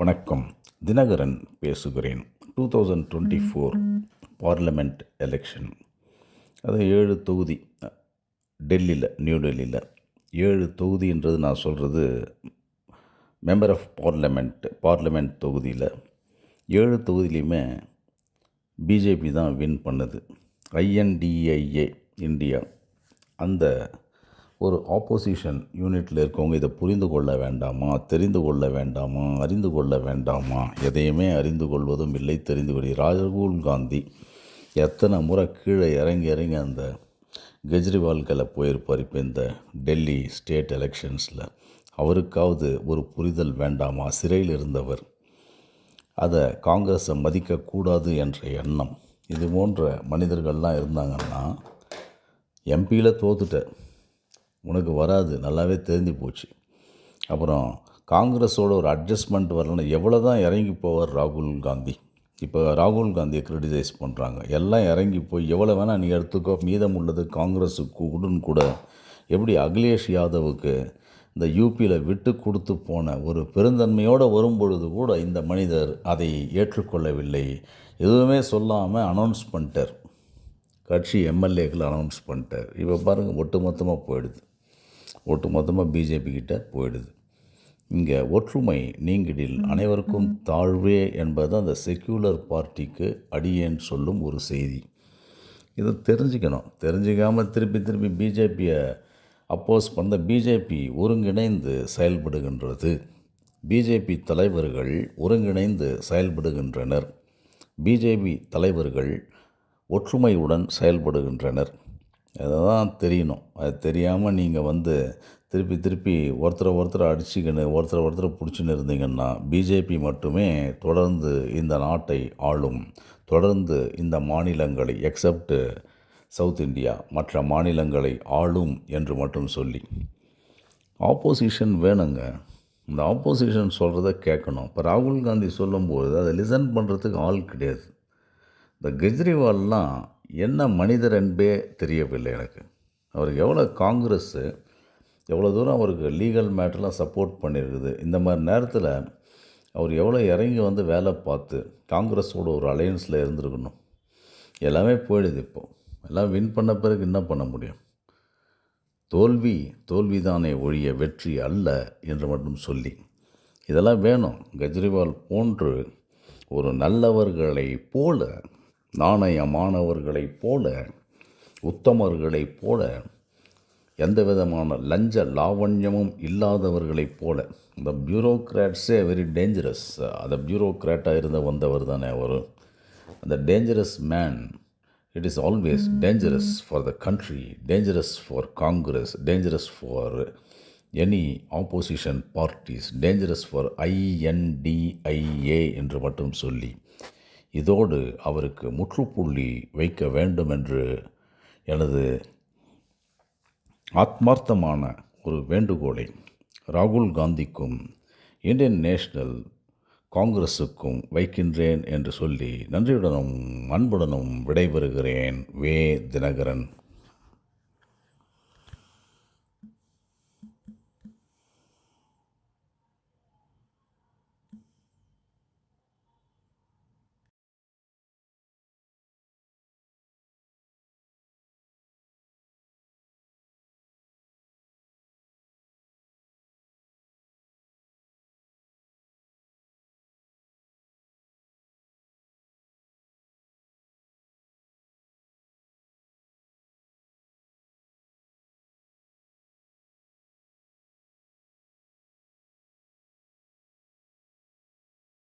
வணக்கம். தினகரன் பேசுகிறேன். Two thousand twenty four parliament election அது ஏழு தொகுதி டெல்லியில் நியூ டெல்லியில். ஏழு தொகுதின்றது நான் சொல்கிறது மெம்பர் ஆஃப் பார்லிமெண்ட் பார்லிமெண்ட் தொகுதியில். ஏழு தொகுதியிலையுமே பிஜேபி தான் வின் பண்ணுது. ஐஎன்டிஐஏ இந்தியா அந்த ஒரு ஆப்போசிஷன் யூனிட்டில் இருக்கவங்க இதை புரிந்து கொள்ள வேண்டாமா தெரிந்து கொள்ள வேண்டாமா அறிந்து கொள்ள வேண்டாமா? எதையுமே அறிந்து கொள்வதும் இல்லை தெரிந்து கொள்ள ராகுல் காந்தி எத்தனை முறை கீழே இறங்கி இறங்கி அந்த கெஜ்ரிவால்களை போயிருப்பார் இப்போ இந்த டெல்லி ஸ்டேட் எலெக்ஷன்ஸில் அவருக்காவது ஒரு புரிதல் வேண்டாமா? சிறையில் இருந்தவர். அதை காங்கிரஸை மதிக்கக்கூடாது என்ற எண்ணம். இது போன்ற மனிதர்கள்லாம் இருந்தாங்கன்னா எம்பியில் தோத்துட்ட உனக்கு வராது நல்லாவே தெரிஞ்சு போச்சு. அப்புறம் காங்கிரஸோட ஒரு அட்ஜஸ்ட்மெண்ட் வரலன்னா எவ்வளோ தான் இறங்கி போவார் ராகுல் காந்தி? இப்போ ராகுல் காந்தியை கிரிட்டிசைஸ் பண்ணுறாங்க எல்லாம் இறங்கி போய் எவ்வளோ வேணால் நீ எடுத்துக்கோ மீதம் உள்ளது காங்கிரஸுக்கு உடன் கூட. எப்படி அகிலேஷ் யாதவுக்கு இந்த யூபியில் விட்டு கொடுத்து போன ஒரு பெருந்தன்மையோடு வரும்பொழுது கூட இந்த மனிதர் அதை ஏற்றுக்கொள்ளவில்லை. எதுவுமே சொல்லாமல் அனௌன்ஸ் பண்ணிட்டார். கட்சி எம்எல்ஏக்கள் அனௌன்ஸ் பண்ணிட்டார். இப்போ பாருங்கள் ஒட்டுமொத்தமாக போயிடுது. ஒட்டு மொத்தமாக பிஜேபி கிட்டே போயிடுது. இங்கே ஒற்றுமை நீங்கிடில் அனைவருக்கும் தாழ்வே என்பது அந்த செக்யூலர் பார்ட்டிக்கு அடியேன்னு சொல்லும் ஒரு செய்தி. இதை தெரிஞ்சுக்கணும். தெரிஞ்சுக்காமல் திருப்பி திருப்பி பிஜேபியை அப்போஸ் பண்ண பிஜேபி ஒருங்கிணைந்து செயல்படுகின்றது. பிஜேபி தலைவர்கள் ஒருங்கிணைந்து செயல்படுகின்றனர். பிஜேபி தலைவர்கள் ஒற்றுமையுடன் செயல்படுகின்றனர். அதை தான் தெரியணும். அது தெரியாமல் நீங்கள் வந்து திருப்பி திருப்பி ஒருத்தரை ஒருத்தரை அடிச்சுக்கின்னு ஒருத்தரை ஒருத்தரை பிடிச்சின்னு இருந்தீங்கன்னா பிஜேபி மட்டுமே தொடர்ந்து இந்த நாட்டை ஆளும். தொடர்ந்து இந்த மாநிலங்களை எக்ஸப்ட் சவுத் இந்தியா மற்ற மாநிலங்களை ஆளும் என்று மட்டும் சொல்லி. ஆப்போசிஷன் வேணுங்க. இந்த ஆப்போசிஷன் சொல்கிறத கேட்கணும். இப்போ ராகுல் காந்தி சொல்லும்போது அதை லிசன் பண்ணுறதுக்கு ஆள் கிடையாது. இந்த கெஜ்ரிவால்லாம் என்ன மனிதர் என்பே தெரியவில்லை எனக்கு. அவருக்கு எவ்வளோ காங்கிரஸ்ஸு எவ்வளோ தூரம் அவருக்கு லீகல் மேட்டர்லாம் சப்போர்ட் பண்ணியிருக்குது. இந்த மாதிரி நேரத்தில் அவர் எவ்வளோ இறங்கி வந்து வேலை பார்த்து காங்கிரஸோட ஒரு அலையன்ஸில் இருந்திருக்கணும். எல்லாமே போயிடுது இப்போது எல்லாம் வின் பண்ண பிறகு என்ன பண்ண முடியும்? தோல்வி தோல்விதானே ஒழிய வெற்றி அல்ல என்று மட்டும் சொல்லி. இதெல்லாம் வேணும். கெஜ்ரிவால் போன்று ஒரு நல்லவர்களைப் போல நாணயமானவர்களைப் போல உத்தமர்களைப் போல எந்த விதமான லஞ்ச லாவண்யமும் இல்லாதவர்களைப் போல. இந்த பியூரோக்ராட்ஸே வெரி டேஞ்சரஸ் அந்த பியூரோக்ராட்டாக இருந்த வந்தவர் தானே அவர். அந்த dangerous man it is always dangerous for the country dangerous for Congress dangerous for any opposition parties dangerous for INDIA என்று மட்டும் சொல்லி இதோடு அவருக்கு முற்றுப்புள்ளி வைக்க வேண்டும் என்று எனது ஆத்மார்த்தமான ஒரு வேண்டுகோளை ராகுல் காந்திக்கும் இந்தியன் நேஷனல் காங்கிரஸுக்கும் வைக்கின்றேன் என்று சொல்லி நன்றியுடனும் அன்புடனும் விடைபெறுகிறேன். வே தினகரன்.